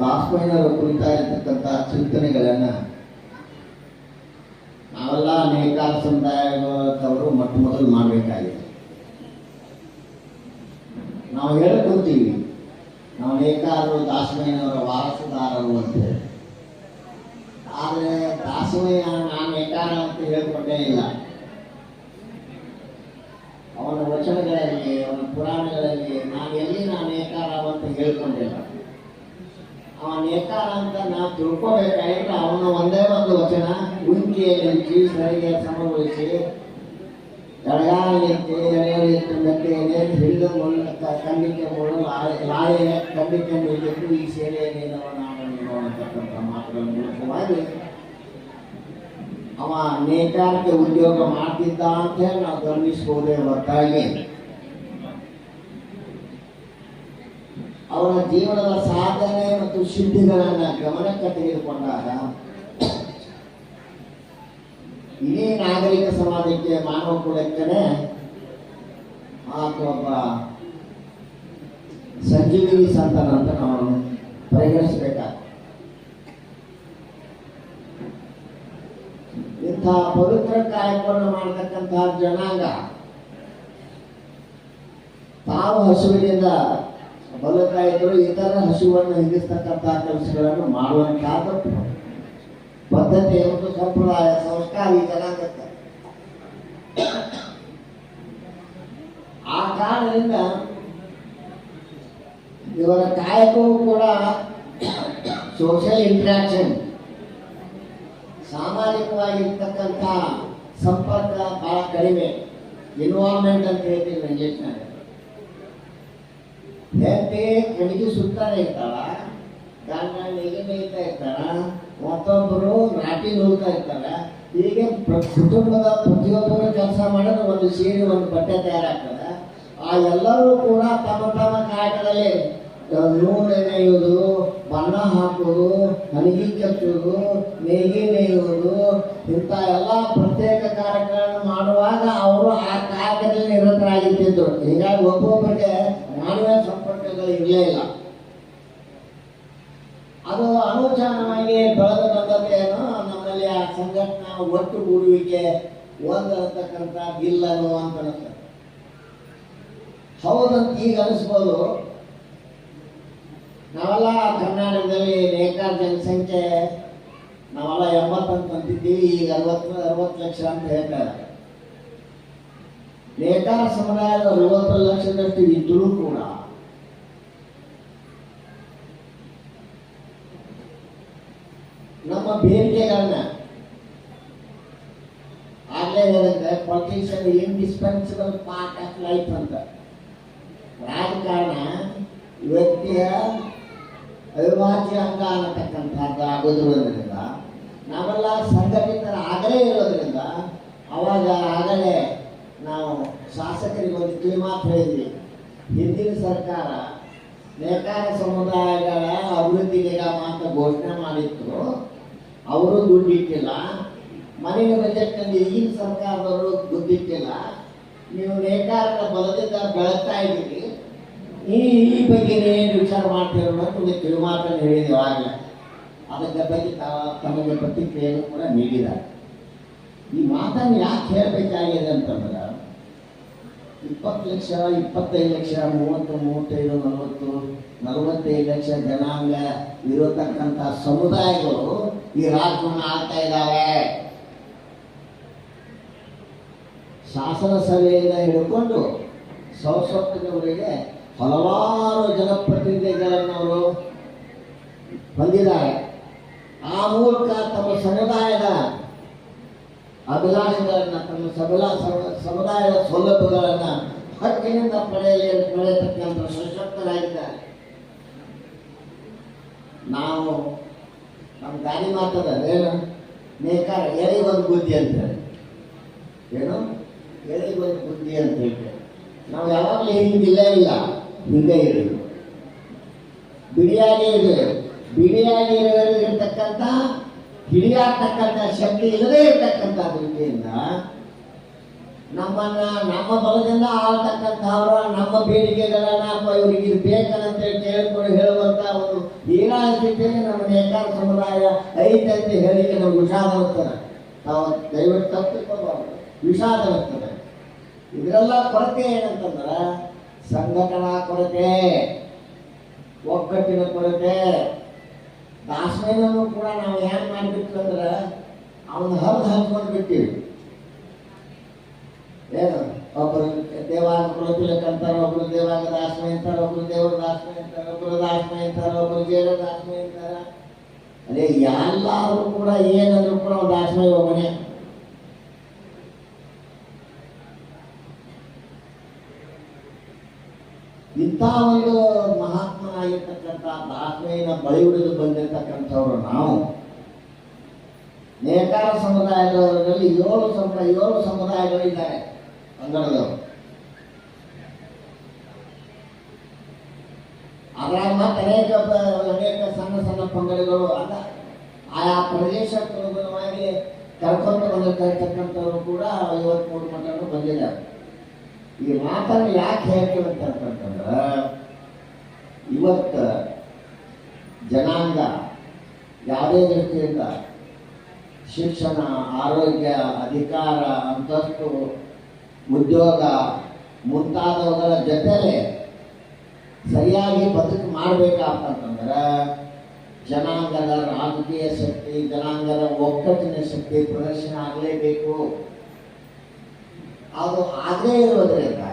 ದಾಸಮಯ್ಯನವರ ಕುರಿತಾಗಿರ್ತಕ್ಕಂಥ ಚಿಂತನೆಗಳನ್ನ ನಾವೆಲ್ಲ ನೇಕಾರ ಸಮುದಾಯದವರು ಮೊಟ್ಟ ಮೊದಲು ಮಾಡಬೇಕಾಗಿದೆ. ನಾವು ಹೇಳ್ಕೊಂತೀವಿ ನಾವು ನೇಕಾರರು ದಾಸಮಯ್ಯನವರ ವಾರಸುದಾರರು ಅಂತ ಹೇಳಿ. ಆದರೆ ದಾಸಮಯ್ಯ ನಾನು ನೇಕಾರ ಅಂತ ಹೇಳ್ಕೊಂಡೇ ಇಲ್ಲ. ಅವನ ವಚನಗಳಲ್ಲಿ, ಅವನ ಪುರಾಣಗಳಲ್ಲಿ ನಾನು ಎಲ್ಲಿ ನಾನು ನೇಕಾರ ಅಂತ ಹೇಳ್ಕೊಂಡಿಲ್ಲ. ನೇಕಾರ ನಾವು ತಿಳ್ಕೊಬೇಕಾಗಿದ್ರೆ ಅವನ ಒಂದೇ ಒಂದು ವಚನ ಉಂಕಿಯಲ್ಲಿ ಹಂಚಿ ಸರಿಗೆ ಸಮಗೊಳಿಸಿ ಅವ ನೇಕಾರಕ್ಕೆ ಉದ್ಯೋಗ ಮಾಡ್ತಿದ್ದ ಅಂತ ಹೇಳಿ ನಾವು ಗಮನಿಸ್ಬೋದೇ ಹೊರತಾಗಿ. ಅವರ ಜೀವನದ ಸಾಧನೆ ಮತ್ತು ಸಿದ್ಧಿಗಳನ್ನ ಗಮನಕ್ಕೆ ತೆಗೆದುಕೊಂಡಾಗ ಇಡೀ ನಾಗರಿಕ ಸಮಾಜಕ್ಕೆ ಮಾನವ ಕುಲಕ್ಕನೆ ಆತ ಒಬ್ಬ ಸಂಜೀವಿನಿ ಸಂತನ ಅಂತ ನಾವು ಪರಿಗಣಿಸಬೇಕಾಗ್ತದೆ. ಇಂಥ ಪವಿತ್ರ ಕಾರ್ಯವನ್ನು ಮಾಡತಕ್ಕಂತಹ ಜನಾಂಗ ತಾವು ಹಸುವಿನಿಂದ ಇದ್ರು ಇತರ ಹಸುವನ್ನು ಹಿಡಿಸ್ತಕ್ಕಂತಹ ಕೆಲಸಗಳನ್ನು ಮಾಡುವಂತಹ ಪದ್ಧತಿ ಮತ್ತು ಸಂಪ್ರದಾಯ, ಸಂಸ್ಕಾರ ಜನಾಂಗಕ್ಕೆ ಆ ಕಾರಣದಿಂದ ಇವರ ಕಾಯಕವೂ ಕೂಡ ಸೋಷಿಯಲ್ ಇಂಟ್ರಾಕ್ಷನ್ ಸಾಮಾಜಿಕವಾಗಿರ್ತಕ್ಕಂಥ ಸಂಪರ್ಕ ಬಹಳ ಕಡಿಮೆ. ಇನ್ವಾಲ್ವ್ಮೆಂಟ್ ಅಂತ ಹೇಳ್ತೀವಿ ಇಂಗ್ಲೀಷ್ನಾಗ ಹೆಂಡತಿ ಕಣಿಗೆ ಸುತ್ತಾನೆ ಇರ್ತಾಳ ಗಂಡ ಮೇಯ್ತಾ ಇರ್ತಾಳ, ಮತ್ತೊಬ್ಬರು ನಾಟಿ ನೋಡ್ತಾ ಇರ್ತಾರ ಹೀಗೆ ಕುಟುಂಬದ ಪ್ರತಿಯೊಬ್ಬರು ಕೆಲಸ ಮಾಡಿದ್ರೆ ಒಂದು ಸೀರೆ, ಒಂದು ಬಟ್ಟೆ ತಯಾರಾಗ್ತದೆ. ಆ ಎಲ್ಲರೂ ಕೂಡ ತಮ್ಮ ತಮ್ಮ ಕಾಯಕದಲ್ಲಿ ನೂಲು ಬಣ್ಣ ಹಾಕುವುದು ಹಣಗಿ ಕಚ್ಚೋದು ನೇಗಿ ನೇಯೋದು ಇಂಥ ಎಲ್ಲ ಪ್ರತ್ಯೇಕ ಕಾರ್ಯಗಳನ್ನು ಮಾಡುವಾಗ ಅವರು ಆ ಕಾಯಕದಲ್ಲಿ ನಿರತರಾಗಿರ್ತಿದ್ರು. ಹೀಗಾಗಿ ಒಬ್ಬೊಬ್ಬರಿಗೆ ಮಾನವ ಸಂಪರ್ಕಗಳು ಇರಲೇ ಇಲ್ಲ. ಅದು ಅನುಚಾನವಾಗಿ ಬೆಳೆದು ಬಂದದ್ದೇನು ನಮ್ಮಲ್ಲಿ ಆ ಸಂಘಟನಾ ಒಟ್ಟುಗೂಡುವಿಕೆ ಒಂದರತಕ್ಕಂಥ ಅಂತ ಅನಿಸ್ತದೆ ಹೌದಂತ ಈಗ ಅನಿಸ್ಬೋದು. ನಾವೆಲ್ಲ ಕರ್ನಾಟಕದಲ್ಲಿ ನೇಕಾರ ಜನಸಂಖ್ಯೆ ನಾವೆಲ್ಲ ಎಂಬತ್ತು ಅಂತ ಅಂತಿದ್ದೀವಿ ಈಗ ಅರವತ್ತು ಅರವತ್ತು ಲಕ್ಷ ಅಂತ ಹೇಳ್ತಾರೆ ನೇಕಾರ ಸಮುದಾಯದ ಅರವತ್ತು ಲಕ್ಷದಷ್ಟು ಇದ್ರೂ ಕೂಡ ನಮ್ಮ ಬೇಡಿಕೆಗಳನ್ನ ಆಗಲೇ ಹೇಳಿದ್ರೆ politician indispensable part of life ಅಂತ. ರಾಜಕಾರಣ, ವ್ಯಕ್ತಿಯ ಅವಿಭಾಜ್ಯ ಅಂಗ ಅನ್ನತಕ್ಕಂಥದ್ದು ಆಗೋದ್ರಿಂದ ನಾವೆಲ್ಲ ಸಂಘಟಿತರಾಗಲೇ ಇರೋದ್ರಿಂದ ಅವಾಗ ಆಗಲೇ ನಾವು ಶಾಸಕರಿಗೆ ಒಂದು ಕಿವಿಮಾತು ಹೇಳಿದ್ವಿ. ಹಿಂದಿನ ಸರ್ಕಾರ ನೇಕಾರ ಸಮುದಾಯಗಳ ಅಭಿವೃದ್ಧಿಗೆ ಅಂತ ಘೋಷಣೆ ಮಾಡಿತ್ತು. ಅವರು ದುಡ್ಡಿಟ್ಟಿಲ್ಲ ಮನೆಯ ಬಜೆಟ್ನಲ್ಲಿ ಈಗಿನ ಸರ್ಕಾರದವರು ದುಡ್ಡಿಟ್ಟಿಲ್ಲ ನೀವು ನೇಕಾರರ ಬಲದಿಂದ ಬೆಳಗ್ತಾ ಇದ್ದೀರಿ. ಈ ಈ ಬಗ್ಗೆ ಏನು ವಿಚಾರ ಮಾಡ್ತೀರೋ ಒಂದು ಕಿರುಮಾತನ್ನು ಹೇಳಿದ್ದೇವೆ ಆಗಲೇ ಅದಕ್ಕೆ ಬಗ್ಗೆ ತಮಗೆ ಪ್ರತಿಕ್ರಿಯೆಯನ್ನು ಕೂಡ ನೀಡಿದ್ದಾರೆ. ಈ ಮಾತನ್ನು ಯಾಕೆ ಹೇಳಬೇಕಾಗಿದೆ ಅಂತಂದ್ರೆ, ಇಪ್ಪತ್ತು ಲಕ್ಷ, ಇಪ್ಪತ್ತೈದು ಲಕ್ಷ ಮೂವತ್ತು ಮೂವತ್ತೈದು ನಲವತ್ತು, ನಲವತ್ತೈದು ಲಕ್ಷ ಜನಾಂಗ ಇರತಕ್ಕಂಥ ಸಮುದಾಯಗಳು ಈ ರಾಜ್ಯವನ್ನು ಆಳ್ತಾ ಇದ್ದಾವೆ. ಶಾಸನ ಸಭೆಯಿಂದ ಹಿಡ್ಕೊಂಡು ಸಂಸತ್ತಿನವರೆಗೆ ಹಲವಾರು ಜನಪ್ರತಿನಿಧಿಗಳನ್ನು ಅವರು ಹೊಂದಿದ್ದಾರೆ ಆ ಮೂಲಕ ತಮ್ಮ ಸಮುದಾಯದ ಅಭಿಲಾಷೆಗಳನ್ನು, ತಮ್ಮ ಸಬಲ ಸಮುದಾಯದ ಸೌಲಭ್ಯಗಳನ್ನು ಹಕ್ಕಿನಿಂದ ಪಡೆಯಲಿ, ಪಡೆಯತಕ್ಕಂಥ ಸಶಕ್ತರಾಗಿದ್ದಾರೆ. ನಾವು ನಮ್ಮ ಗಾಡಿ ಮಾತದ ಏನು? ನೇಕಾರ ಒಂದು ಬುದ್ಧಿ ಅಂತ ಹೇಳಿ. ಏನು? ಒಂದು ಬುದ್ಧಿ ಅಂತ ಹೇಳಿ ನಾವು ಯಾವಾಗಲೂ ಹಿಂದಿಲ್ಲ ಇಲ್ಲ. ಹಿಂಗೆ ಇದೆ. ಬಿಡಿಯಾಗಿ ಇದೆ. ಬಿಡಿಯಾಗಿ ಇರತಕ್ಕಂಥ ಹಿಡಿಯಾಗ್ತಕ್ಕಂಥ ಶಕ್ತಿ ಇಲ್ಲದೇ ಇರತಕ್ಕಂಥ ದೃಷ್ಟಿಯಿಂದ ನಮ್ಮನ್ನ, ನಮ್ಮ ಬಲದಿಂದ ಆಳ್ತಕ್ಕಂಥವ್ರ, ನಮ್ಮ ಬೇಡಿಕೆಗಳನ್ನ ಇವರಿಗೆ ಇದು ಬೇಕಂತೇಳಿ ಕೇಳಿಕೊಂಡು ಹೇಳುವಂತ ಒಂದು ಸ್ಥಿತಿಯಲ್ಲಿ ನಮ್ಮ ನೇಕಾರ ಸಮುದಾಯ ಐತೆ ಅಂತ ಹೇಳಿಕೆ ನಮ್ಗೆ ವಿಷಾದ ಬರ್ತಾರೆ ನಾವು ದಯವಿಟ್ಟು ತಪ್ಪು ತಿಳ್ಕೊಬಾರ್ದು ವಿಷಾದ ಬರ್ತಾರೆ ಇದರೆಲ್ಲ ಕೊರತೆ ಏನಂತಂದ್ರೆ ಸಂಘಟನಾ ಕೊರತೆ ಒಗ್ಗಟ್ಟಿನ ಕೊರತೆ ದಾಸವೇನನ್ನು ಕೂಡ ನಾವು ಏನ್ ಮಾಡಿಬಿಟ್ಟು ಅಂದ್ರೆ ಅವನ ಹರಿದು ಹಾಕೊಂಡು ಬಿಟ್ಟಿವಿ. ಏನು? ಒಬ್ಬರು ದೇವಾಂಗ ಕುಲತಿಲಕ ಅಂತಾರೆ ಒಬ್ರು ದೇವಾಂಗ ದಾಸಮಯ ಅಂತಾರೆ ಒಬ್ರು ದೇವರ ದಾಸಮಯ ಅಂತಾರೆ ಒಬ್ರು ದಾಸಮಯ ಅಂತಾರೆ ಒಬ್ರು ಜೇಡ ದಾಸಮಯ ಅಂತಾರೆ ಅದೇ ಎಲ್ಲಾರು ಕೂಡ ಏನಂದ್ರು ಕೂಡ ಒಂದು ದಾಸಮಯ ಒಬ್ಬನೇ ಇಂಥ ಒಂದು ಮಹಾತ್ಮನಾಗಿರ್ತಕ್ಕಂಥ ದಾಸಮಯನ ಬಳಿ ಹಿಡಿದು ಬಂದಿರತಕ್ಕಂಥವ್ರು ನಾವು. ನೇಕಾರ ಸಮುದಾಯದವರಲ್ಲಿ ಏಳು ಸಮುದಾಯ ಏಳು ಸಮುದಾಯಗಳಿದ್ದಾರೆ ಕನ್ನಡದವರು ಅದರ ಮತ್ತೆ ಅನೇಕ ಅನೇಕ ಸಣ್ಣ ಸಣ್ಣ ಪಂಗಡಗಳು ಅದ. ಆಯಾ ಪ್ರದೇಶಕ್ಕೆ ಅನುಗುಣವಾಗಿ ಕರ್ಕೊಂಡು ಬಂದಿರ್ತಕ್ಕಂಥವ್ರು ಕೂಡ ಐವತ್ಮೂರು ಮಟ್ಟನು ಬಂದಿದ್ದಾರೆ ಈ ಮಾತನ್ನು ಯಾಕೆ ಹೇಳ್ತೀವಿ ಅಂತಂತಂದ್ರೆ, ಇವತ್ತು ಜನಾಂಗ ಯಾವುದೇ ದೃಷ್ಟಿಯಿಂದ ಶಿಕ್ಷಣ, ಆರೋಗ್ಯ, ಅಧಿಕಾರ, ಅಂತಸ್ತು, ಉದ್ಯೋಗ ಮುಂತಾದವುಗಳ ಜೊತೆಲೆ ಸರಿಯಾಗಿ ಬದುಕು ಮಾಡಬೇಕಂತಂದ್ರೆ ಜನಾಂಗದ ರಾಜಕೀಯ ಶಕ್ತಿ, ಜನಾಂಗದ ಒಕ್ಕಟ್ಟಿನ ಶಕ್ತಿ ಪ್ರದರ್ಶನ ಆಗಲೇಬೇಕು. ಅದು ಆಗದೇ ಇರೋದ್ರಿಂದ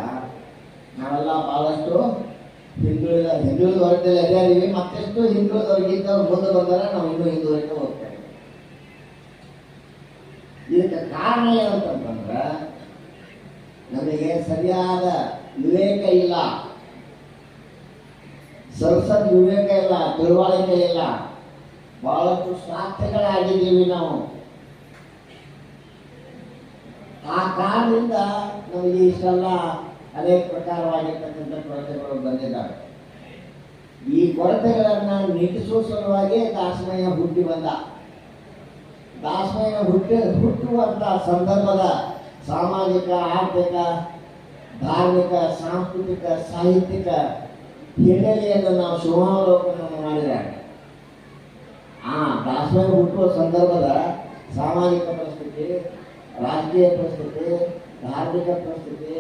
ನಾವೆಲ್ಲ ಬಹಳಷ್ಟು ಹಿಂದುಳಿದ ಹಿಂದುಳಿದ ವರ್ಗದಲ್ಲಿ ಅದೇ ಮತ್ತೆಷ್ಟು ಹಿಂದುಳಿದವರಿಗಿಂತ ಮುಂದೆ ಬಂದರೆ, ನಾವು ಇನ್ನೂ ಹಿಂದುವರೆಗೆ ಹೋಗ್ತೇವೆ ಇದಕ್ಕೆ ಕಾರಣ ಏನಂತಂದ್ರೆ ನಮಗೆ ಸರಿಯಾದ ವಿವೇಕ ಇಲ್ಲ. ಸಂಸತ್ ವಿವೇಕ ಇಲ್ಲ, ತಿಳುವಳಿಕೆ ಇಲ್ಲ. ಬಹಳಷ್ಟು ಸ್ವಾರ್ಥಗಳಾಗಿದ್ದೀವಿ ನಾವು. ಆ ಕಾರಣದಿಂದ ನಮಗೆ ಇಷ್ಟೆಲ್ಲ ಅನೇಕ ಪ್ರಕಾರವಾಗಿರ್ತಕ್ಕಂಥ ಕೊರತೆಗಳು ಬಂದಿದ್ದಾವೆ. ಈ ಕೊರತೆಗಳನ್ನ ನಿಟ್ಟಿಸುವ ಸಲುವಾಗಿ ದಾಸಮಯ ಹುಟ್ಟಿ ಬಂದ. ದಾಸಮಯ ಹುಟ್ಟಿ ಹುಟ್ಟುವಂಥ ಸಂದರ್ಭದ ಸಾಮಾಜಿಕ, ಆರ್ಥಿಕ, ಧಾರ್ಮಿಕ, ಸಾಂಸ್ಕೃತಿಕ, ಸಾಹಿತ್ಯಿಕ ಹಿನ್ನೆಲೆಯನ್ನು ನಾವು ಶುಭಾವಲೋಕನ ಮಾಡಿದಾಗ ಆ ದಾಸಮಯ ಹುಟ್ಟುವ ಸಂದರ್ಭದ ಸಾಮಾಜಿಕ ಪರಿಸ್ಥಿತಿ ರಾಜಕೀಯ ಪರಿಸ್ಥಿತಿ, ಧಾರ್ಮಿಕ ಪರಿಸ್ಥಿತಿ,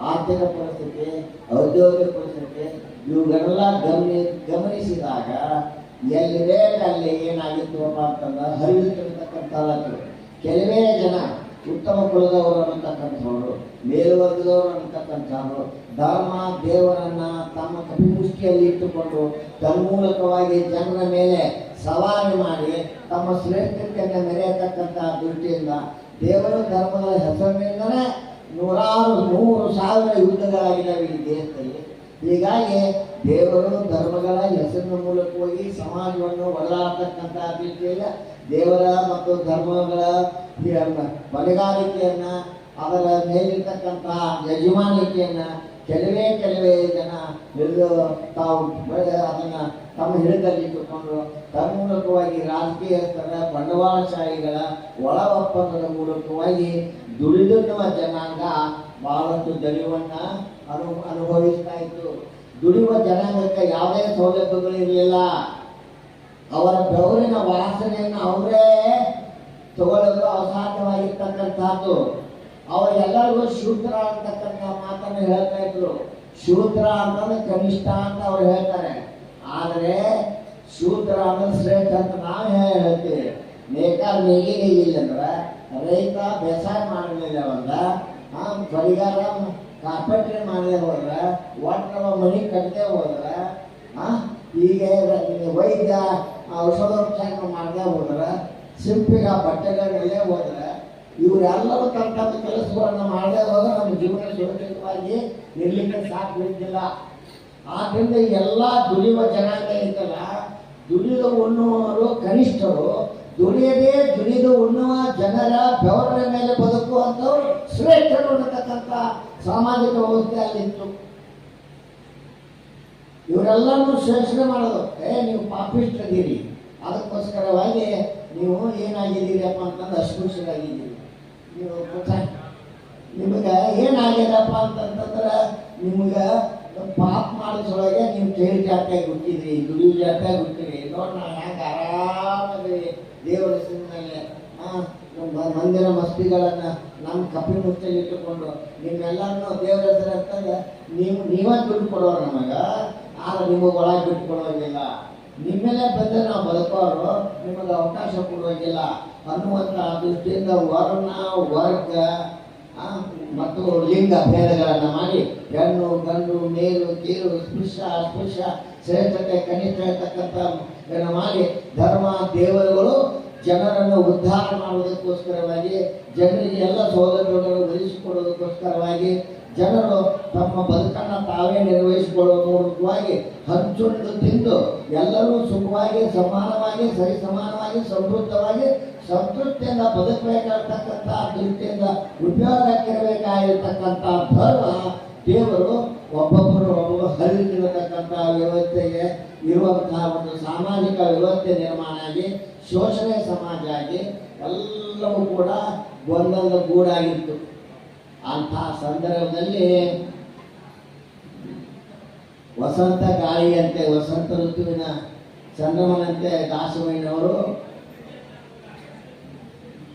ಆರ್ಥಿಕ ಪರಿಸ್ಥಿತಿ, ಔದ್ಯೋಗಿಕ ಪರಿಸ್ಥಿತಿ ಇವುಗಳೆಲ್ಲ ಗಮನಿ, ಗಮನಿಸಿದಾಗ ಎಲ್ಲಿ ಅಲ್ಲಿ ಏನಾಗಿತ್ತು ಅಂತಂದ್ರೆ ಹರಿಯುತ್ತಿರತಕ್ಕಂಥದ್ದು ಕೆಲವೇ ಜನ ಉತ್ತಮ ಕುಲದವರು ಅನ್ನತಕ್ಕಂಥವ್ರು, ಮೇಲ್ವರ್ಗದವರು ಅನ್ನತಕ್ಕಂಥವ್ರು, ಧರ್ಮ, ದೇವರನ್ನ ತಮ್ಮ ಕಪಿಮುಷ್ಟಿಯಲ್ಲಿ ಇಟ್ಟುಕೊಂಡು ತನ್ಮೂಲಕವಾಗಿ ಜನರ ಮೇಲೆ ಸವಾರಿ ಮಾಡಿ ತಮ್ಮ ಶ್ರೇಷ್ಠತೆಯನ್ನು ಮೆರೆಯತಕ್ಕಂಥ ದೃಷ್ಟಿಯಿಂದ ದೇವರ ಧರ್ಮದ ಹೆಸರಿನಿಂದಲೇ ನೂರಾರು ನೂರು ಸಾವಿರ ಯುದ್ಧಗಳಾಗಿದ್ದಾವೆ ಈ ದೇಶದಲ್ಲಿ. ಹೀಗಾಗಿ ದೇವರು ಧರ್ಮಗಳ ಹೆಸರಿನ ಮೂಲಕವಾಗಿ ಸಮಾಜವನ್ನು ಒಳಗಾಡ್ತಕ್ಕಂಥ ರೀತಿಯಲ್ಲಿ ದೇವರ ಮತ್ತು ಧರ್ಮಗಳ ಹೊಣೆಗಾರಿಕೆಯನ್ನ ಅದರ ಮೇಲಿರ್ತಕ್ಕಂಥ ಯಜಮಾನಿಕೆಯನ್ನ ಕೆಲವೇ ಕೆಲವೇ ಜನ ಎಲ್ಲೋ ತಾವು ಅದನ್ನ ತಮ್ಮ ಹಿಡಿದಲ್ಲಿ ಇಟ್ಟುಕೊಂಡು ತನ್ಮೂಲಕವಾಗಿ ರಾಜಕೀಯಸ್ಥರ ಬಂಡವಾಳಶಾಹಿಗಳ ಒಳ ಒಪ್ಪಂದದ ಮೂಲಕವಾಗಿ ದುಡಿದುವ ಜನಾಂಗ ಬಹಳಷ್ಟು ದಣಿವನ್ನ ಅನು, ಅನುಭವಿಸ್ತಾ ಇತ್ತು. ದುಡಿಯುವ ಜನಾಂಗಕ್ಕೆ ಯಾವುದೇ ಸೌಲಭ್ಯಗಳು ಇರಲಿಲ್ಲ. ಅವರ ಬೆವರಿನ ವಾಸನೆಯನ್ನು ಅವರೇ ತಗೊಳ್ಳಲು ಅಸಾಧ್ಯವಾಗಿರ್ತಕ್ಕಂಥದ್ದು. ಅವರೆಲ್ಲರಿಗೂ ಶೂದ್ರ ಅಂತಕ್ಕಂಥ ಮಾತನ್ನು ಹೇಳ್ತಾ ಇದ್ರು. ಶೂದ್ರ ಅಂತಂದ್ರೆ ಕನಿಷ್ಠ ಅಂತ ಅವ್ರು ಹೇಳ್ತಾರೆ. ಆದರೆ ಶೂದ್ರ ಅಂದ್ರೆ ಶ್ರೇಷ್ಠ ಅಂತ ನಾವು ಹೇಳ್ತೀವಿ. ನೇಕಾರ ನೇಗಿಗೆ ಇಲ್ಲಂದ್ರೆ ರೈತ ಬೇಸಾಯ ಒಂದ ಆ ಬರಿಗಾರ ಕಾರ್ಪೆಂಟ್ರಿ ಮಾಡಿದೆ ಹೋದ್ರ ಒಟ್ಟವ ಮನಿ ಕಟ್ಟದೆ ಹೋದ್ರ, ಆ ಹೀಗೆ ವೈದ್ಯ ಔಷಧೋಪಚಾರ ಮಾಡದೆ ಹೋದ್ರ, ಸಿಂಪಿಗ ಬಟ್ಟೆಗಳಲ್ಲೇ ಹೋದ್ರೆ ಇವರೆಲ್ಲರೂ ತಮ್ಮ ತಮ್ಮ ಕೆಲಸಗಳನ್ನು ಮಾಡದೆ ಹೋದ್ರೆ ನಮ್ಮ ಜೀವನ ಸುರಕ್ಷಿತವಾಗಿ ಇರ್ಲಿಕ್ಕೆ ಸಾಧ್ಯವಿದ್ದಿಲ್ಲ ಆದ್ರಿಂದ ಎಲ್ಲ ದುಡಿಯುವ ಜನಾಂಗ ಇದ್ದಲ್ಲ ದುಡಿದು ಉಣ್ಣುವವರು ಕನಿಷ್ಠರು, ದುಡಿಯದೇ ದುಡಿದು ಉಣ್ಣುವ ಜನರ ಬೆವರ ಮೇಲೆ ಬದುಕುವಂಥವ್ರು ಶ್ರೇಷ್ಠರು ಅನ್ನತಕ್ಕಂಥ ಸಾಮಾಜಿಕ ವ್ಯವಸ್ಥೆ ಅಲ್ಲಿತ್ತು ಇವರೆಲ್ಲರನ್ನು ಶೋಷಣೆ ಮಾಡೋದು. ಏ, ನೀವು ಇದ್ದೀರಿ ಅದಕ್ಕೋಸ್ಕರವಾಗಿ ನೀವು ಏನಾಗಿದ್ದೀರಪ್ಪ ಅಂತಂದ್ರೆ ಅಸ್ಪೃಶ್ಯರಾಗಿದ್ದೀರಿ ನೀವು ನಿಮಗೆ ಏನಾಗ್ಯದಪ್ಪ ಅಂತಂತಂದ್ರೆ ನಿಮ್ಗೆ ಪಾಪ ಮಾಡಿಸೊಳಗೆ ನೀವು ಕೇಳಿ ಜಾತಿಯಾಗಿ ಹುಟ್ಟಿದ್ರಿ ದುಡಿಯೋ ಜಾತಿಯಾಗಿ ಹುಟ್ಟಿರಿ ನಾವು ಹ್ಯಾಂಗೆ ಆರಾಮಾಗಿ ದೇವರ ಹೆಸರಿನಲ್ಲಿ ಮಂದಿರ ಮಸ್ತಿಗಳನ್ನು ನಮ್ಮ ಕಪಿ ಮುಚ್ಚಲಿಟ್ಟುಕೊಂಡು ನಿಮ್ಮೆಲ್ಲರನ್ನು ದೇವರ ಹೆಸರು ಅಂತಂದ್ರೆ ನೀವು ನೀವೇ ದುಡ್ಡು ಕೊಡೋರು ನಮಗೆ, ಆದ್ರೆ ನಿಮಗೆ ಒಳಗೆ ಬಿಟ್ಟು ಕೊಡೋಂಗಿಲ್ಲ ನಿಮ್ಮೆಲ್ಲೇ ಬಂದ ನಾವು ಬದುಕೋರು ನಿಮಗೆ ಅವಕಾಶ ಕೊಡುವಂಗಿಲ್ಲ. ಅನ್ನುವಂಥ ದೃಷ್ಟಿಯಿಂದ ವರ್ಣ, ವರ್ಗ ಮತ್ತು ಲಿಂಗ ಭೇದಗಳನ್ನು ಮಾಡಿ ಹೆಣ್ಣು, ಗಂಡು, ಮೇಲು ಕೀರು ಸ್ಪೃಶ ಅಸ್ಪೃಶ್ಯ ಶ್ರೇಷ್ಠತೆ, ಕನಿಷ್ಠ ಇರ್ತಕ್ಕಂಥ ಮಾಡಿ ಧರ್ಮ, ದೇವರುಗಳು ಜನರನ್ನು ಉದ್ಧಾರ ಮಾಡುವುದಕ್ಕೋಸ್ಕರವಾಗಿ, ಜನರಿಗೆ ಎಲ್ಲ ಸೌಲಭ್ಯಗಳನ್ನು ಒದಗಿಸಿಕೊಡುವುದಕ್ಕೋಸ್ಕರವಾಗಿ, ಜನರು ತಮ್ಮ ಬದುಕನ್ನು ತಾವೇ ನಿರ್ವಹಿಸಿಕೊಳ್ಳುವ ಮೂಲಕವಾಗಿ ಹಂಚುಂಡು ತಿಂದು ಎಲ್ಲರೂ ಸುಖವಾಗಿ, ಸಮಾನವಾಗಿ ಸರಿ ಸಮಾನವಾಗಿ ಸಮೃದ್ಧವಾಗಿ, ಸಂತೃಪ್ತಿಯಿಂದ ಬದುಕಬೇಕಾಗಿರ್ತಕ್ಕಂಥ ದೃಷ್ಟಿಯಿಂದ ಉಪಯೋಗಕ್ಕಿರಬೇಕಾಗಿರ್ತಕ್ಕಂಥ ಧರ್ಮ ದೇವರು ಒಬ್ಬೊಬ್ಬರು ಒಬ್ಬರು ಹರಿದಿರತಕ್ಕಂಥ ವ್ಯವಸ್ಥೆಗೆ ಇರುವಂತಹ ಒಂದು ಸಾಮಾಜಿಕ ವ್ಯವಸ್ಥೆ ನಿರ್ಮಾಣ ಆಗಿ ಶೋಷಣೆ ಸಮಾಜ ಆಗಿ ಎಲ್ಲವೂ ಕೂಡ ಒಂದೊಂದು ಗೂಡಾಗಿತ್ತು. ಅಂತಹ ಸಂದರ್ಭದಲ್ಲಿ ವಸಂತ ಗಾಳಿಯಂತೆ, ವಸಂತ ಋತುವಿನ ಚಂದ್ರಮನಂತೆ ದಾಸಮಯ್ಯನವರು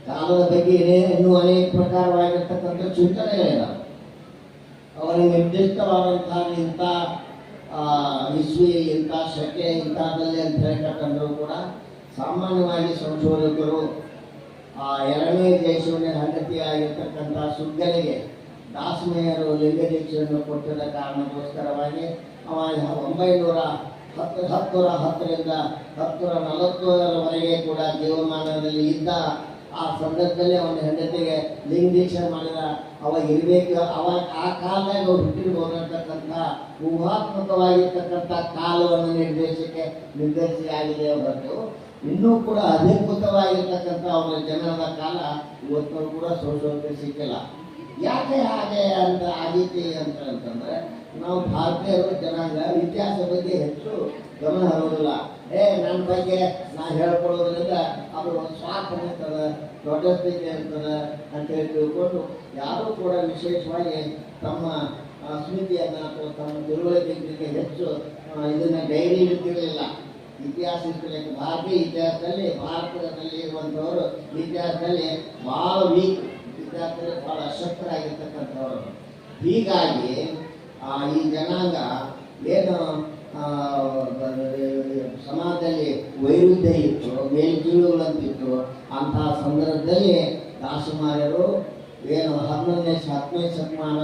ಕಾಲದ ಬಗ್ಗೆ ಇನ್ನೂ ಅನೇಕ ಪ್ರಕಾರವಾಗಿರ್ತಕ್ಕಂಥ ಚಿಂತನೆಗಳಿಲ್ಲ. ಅವರಿಗೆ ನಿರ್ದಿಷ್ಟವಾದಂತಹ ಇಂಥ ಇಸ್ವಿ, ಇಂಥ ಶಕೆ, ಇಂಥದ್ದಲ್ಲಿ ಅಂತ ಹೇಳ್ತಕ್ಕಂಥವ್ರು ಕೂಡ ಸಾಮಾನ್ಯವಾಗಿ ಸಂಶೋಧಕರು ಆ ಎರಡನೇ ದೇಶವನ್ನೇ ಹಂಡತಿಯಾಗಿರ್ತಕ್ಕಂಥ ಸುದ್ದಿಗಳಿಗೆ ದಾಸಮಯ್ಯರು ಲಿಂಗ ದೀಕ್ಷೆಯನ್ನು ಕೊಟ್ಟಿದ್ದ ಕಾರಣಕ್ಕೋಸ್ಕರವಾಗಿ ಅವ ಒಂಬೈನೂರ ಹತ್ತು ಹತ್ತುರ ಹತ್ತರಿಂದ ಹತ್ತುರ ನಲವತ್ತರವರೆಗೆ ಕೂಡ ಜೀವಮಾನದಲ್ಲಿ ಇದ್ದ ಆ ಸಂದರ್ಭದಲ್ಲಿ ಅವನ ಹೆಂಡತಿಗೆ ಲಿಂಗ ದೀಕ್ಷೆ ಮಾಡಿದ ಅವಾಗ ಇರಬೇಕು. ಅವಾಗ ಆ ಕಾಲದಾಗ ಅವ್ರು ಹುಟ್ಟಿರ್ಬೋದು ಅಂತಕ್ಕಂಥ ಊಹಾತ್ಮಕವಾಗಿರ್ತಕ್ಕಂಥ ಕಾಲವನ್ನು ನಿರ್ದೇಶಕ್ಕೆ ನಿರ್ದೇಶಿಯಾಗಿದೆ ಹೊರತು ಇನ್ನೂ ಕೂಡ ಅಧಿಕೃತವಾಗಿರ್ತಕ್ಕಂಥ ಅವರ ಜನರ ಕಾಲ ಇವತ್ತು ಕೂಡ ಸಂಶೋಧನೆ ಸಿಕ್ಕಿಲ್ಲ. ಯಾಕೆ ಹಾಗೆ ಅಂತ ಆಗೈತಿ ಅಂತ ಅಂತಂದ್ರೆ, ನಾವು ಭಾರತೀಯರು ಜನಾಂಗ ಇತಿಹಾಸ ಬಗ್ಗೆ ಹೆಚ್ಚು ಗಮನ ಹರೋದಿಲ್ಲ ಏ ನನ್ನ ಬಗ್ಗೆ ನಾ ಹೇಳ್ಕೊಳ್ಳೋದ್ರಿಂದ ಅವರು ಸ್ವಾರ್ಥ ಇರ್ತದೆ, ದೊಡ್ಡಸ್ತಿಕೆ ಅಂತದ ಅಂತ ಹೇಳಿ ತಿಳ್ಕೊಂಡು ಯಾರೂ ಕೂಡ ವಿಶೇಷವಾಗಿ ತಮ್ಮ ಸ್ಮೃತಿಯನ್ನು ಅಥವಾ ತಮ್ಮ ತಿಳುವಳಿಕೆ ಹೆಚ್ಚು ಇದನ್ನು ಡೈರಿ ಇರ್ತಿರಲಿಲ್ಲ ಇತಿಹಾಸ ಭಾರತೀಯ ಇತಿಹಾಸದಲ್ಲಿ ಭಾರತದಲ್ಲಿ ಇರುವಂಥವರು ಇತಿಹಾಸದಲ್ಲಿ ಬಹಳ ವೀಕ್. ಇತಿಹಾಸದಲ್ಲಿ ಬಹಳ ಅಶಕ್ತರಾಗಿರ್ತಕ್ಕಂಥವ್ರು. ಹೀಗಾಗಿ ಆ, ಈ ಜನಾಂಗ ಏನು ಸಮಾಜದಲ್ಲಿ ವೈರುಧ್ಯ ಇತ್ತು ಮೇಲ್ಕೀಳುಗಳಂತಿತ್ತು ಅಂತಹ ಸಂದರ್ಭದಲ್ಲಿ ದಾಸಮಾರ್ಯರು ಏನು ಹನ್ನೊಂದನೇ ಹತ್ತನೇ ಶತಮಾನ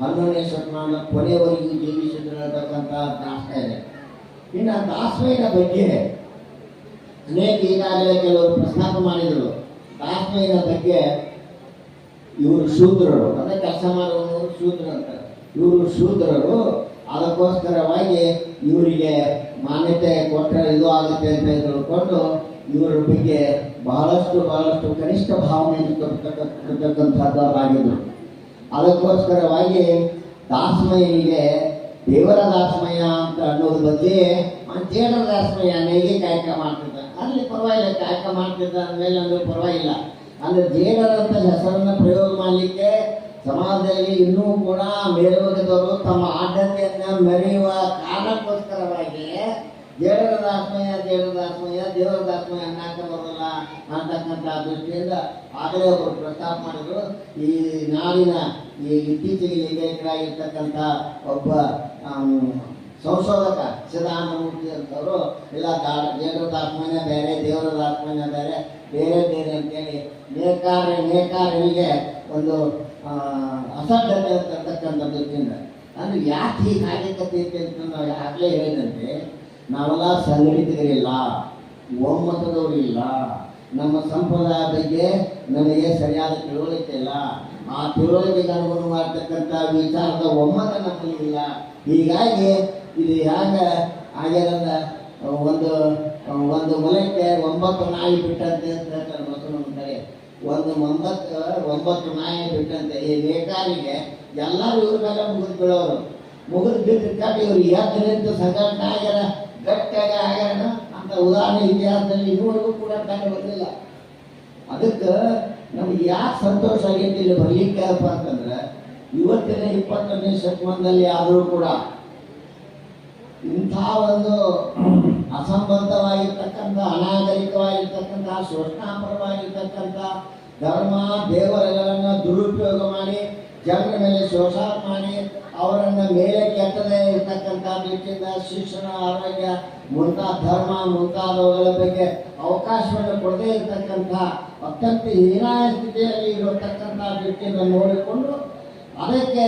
ಹನ್ನೊಂದನೇ ಶತಮಾನ ಕೊನೆವರೆಗೂ ಜೀವಿಸಿದಿರತಕ್ಕಂಥ ದಾಸ್ತ ಇದೆ ಇನ್ನು ದಾಸ್ವೇದ ಬಗ್ಗೆ ಅನೇಕ ಈಗಾಗಲೇ ಕೆಲವರು ಪ್ರಸ್ತಾಪ ಮಾಡಿದರು. ದಾಸ್ವೇದ ಬಗ್ಗೆ ಇವರು ಶೂದ್ರರು. ಅಂದರೆ ಕೆಲಸ ಮಾಡುವವರು ಶೂದ್ರ ಅಂತ ಇವರು ಶೂದ್ರರು. ಅದಕ್ಕೋಸ್ಕರವಾಗಿ ಇವರಿಗೆ ಮಾನ್ಯತೆ ಕೊಟ್ಟರೆ ಇದು ಆಗುತ್ತೆ ಅಂತ ತಿಳ್ಕೊಂಡು ಇವರ ಬಗ್ಗೆ ಬಹಳಷ್ಟು ಬಹಳಷ್ಟು ಕನಿಷ್ಠ ಭಾವನೆಯನ್ನು ಕೊಡ್ತಕ್ಕಂಥದ್ದಾಗಿದ್ರು ಅದಕ್ಕೋಸ್ಕರವಾಗಿ ದಾಸಮಯ್ಯನಿಗೆ ದೇವರ ದಾಸಮಯ ಅಂತ ಅನ್ನೋದ್ರ ಬಗ್ಗೆ ದೇವರ ದಾಸಮಯ್ಯ ಹೇಗೆ ಕಾಯಕ ಮಾಡ್ತಿದ್ದ. ಅಲ್ಲಿ ಪರವಾಗಿಲ್ಲ, ಕಾಯಕ ಮಾಡ್ತಿದ್ದ ಅಂದಮೇಲೆ ಅಂದ್ರೆ ಪರವಾಗಿಲ್ಲ. ಅಂದ್ರೆ ದೇವರ ಅಂತ ಹೆಸರನ್ನ ಪ್ರಯೋಗ ಮಾಡಲಿಕ್ಕೆ ಸಮಾಜದಲ್ಲಿ ಇನ್ನೂ ಕೂಡ ಮೇಲ್ವರ್ಗದವರು ತಮ್ಮ ಆದ್ಯತೆಯನ್ನ ಮೆರೆಯುವ ಕಾರಣಕ್ಕೋಸ್ಕರವಾಗಿ ದೇವರ ಆತ್ಮಯ ದೇವರದ ಆತ್ಮಯ ದೇವರದ ಆತ್ಮಯ ಅನ್ನಕ ಬರೋಲ್ಲ ಅಂತಕ್ಕಂಥ ದೃಷ್ಟಿಯಿಂದ ಆಗಲೇ ಅವರು ಪ್ರಸ್ತಾಪ ಮಾಡಿದ್ರು. ಈ ನಾಡಿನ ಈ ಇತ್ತೀಚೆಗೆ ಲಿಂಗೈಕ್ಯರಾಗಿರ್ತಕ್ಕಂಥ ಒಬ್ಬ ಸಂಶೋಧಕ ಸಿದ್ಧಾಂತಮೂರ್ತಿ ಅಂತವರು, ಇಲ್ಲ, ದಾ, ದೇವರ ಆತ್ಮನೇ ಬೇರೆ ದೇವರದ ಆತ್ಮನೇ ಬೇರೆ ಬೇರೆ ಬೇರೆ ಅಂತೇಳಿ ನೇಕಾರ ನೇಕಾರನಿಗೆ ಒಂದು ಅಸಡ್ಡತೆ ಅಂತಕ್ಕಂಥ ದೃಷ್ಟಿಯಿಂದ. ಅಂದ್ರೆ ಯಾಕೆ ಹೀಗೆ ಆಗೈತೆ ಅಂತ ನಾವು ಆಗಲೇ ಹೇಳಿದಂತೆ ನಾವೆಲ್ಲ ಸಂಘಟಿತರಿಲ್ಲ ಒಮ್ಮತದವರಿಲ್ಲ ನಮ್ಮ ಸಂಪ್ರದಾಯ ಬಗ್ಗೆ ನಮಗೆ ಸರಿಯಾದ ತಿಳುವಳಿಕೆ ಇಲ್ಲ. ಆ ತಿಳುವಳಿಕೆಗೆ ಅನುಗುಣವಾಗಿರ್ತಕ್ಕಂಥ ವಿಚಾರದ ಒಮ್ಮತ ನಮ್ಮಲ್ಲಿ ಇಲ್ಲ. ಹೀಗಾಗಿ ಇದು ಹೇಗೆ ಆಗಿರಲ್ಲ ಒಂದು ಒಂದು ಮೊಲಕ್ಕೆ ಒಂಬತ್ತು ನಾಯಿ ಬಿಟ್ಟಂತೆ ಅಂತ ಹೇಳ್ತಾರೆ ನಮ್ಮ ಕಡೆ ಒಂದು ಒಂಬತ್ತು ಒಂಬತ್ತು ನಾಯಿ ಬಿಟ್ಟಂತೆ. ಈ ಬೇಕಾರಿಗೆ ಎಲ್ಲರೂ ಇವ್ರ ಮೇಲೆ ಮುಗಿದು ಬೀಳೋರು. ಮುಗಿದು ಬಿಟ್ಟಿರ್ಕಾಟ ಇವ್ರು ಎದ್ದು ಸಂಘಟನೆ ಆಗ್ಯಾರ ಗಟ್ಟಿಯಾಗಿ ಆಗ್ಯಾರ ಅಂತ ಉದಾಹರಣೆ ಇತಿಹಾಸದಲ್ಲಿ ಇದುವರೆಗೂ ಕೂಡ ಕಂಡು ಬಂದಿಲ್ಲ ಅದಕ್ಕೆ ನಮ್ಗೆ ಯಾಕೆ ಸಂತೋಷ ಆಗೈತಿ ಇಲ್ಲಿ ಬರ್ಲಿಕ್ಕಪ್ಪ ಅಂತಂದ್ರೆ, ಇವತ್ತಿನ ಇಪ್ಪತ್ತನೇ ಶತಮಾನದಲ್ಲಿ ಆದರೂ ಕೂಡ ಇಂಥ ಒಂದು ಅಸಂಬದ್ಧವಾಗಿರ್ತಕ್ಕಂಥ ಶೋಷಣಾಪರವಾಗಿರ್ತಕ್ಕಂಥ ಧರ್ಮ, ದೇವರುಗಳನ್ನು ದುರುಪಯೋಗ ಮಾಡಿ, ಜನರ ಮೇಲೆ ಶೋಷ ಮಾಡಿ ಅವರನ್ನ ಮೇಲೆ ಕೆಟ್ಟದೇ ಇರ್ತಕ್ಕಂಥ ರೀತಿಯಿಂದ ಶಿಕ್ಷಣ, ಆರೋಗ್ಯ, ಮುಂತಾದ ಧರ್ಮ ಮುಂತಾದವುಗಳ ಬಗ್ಗೆ ಅವಕಾಶವನ್ನು ಕೊಡದೇ ಇರತಕ್ಕಂಥ ಅತ್ಯಂತ ಹೀನಾಯ ಸ್ಥಿತಿಯಲ್ಲಿ ಇರತಕ್ಕಂಥ ವ್ಯಕ್ತಿಯನ್ನು ನೋಡಿಕೊಂಡು ಅದಕ್ಕೆ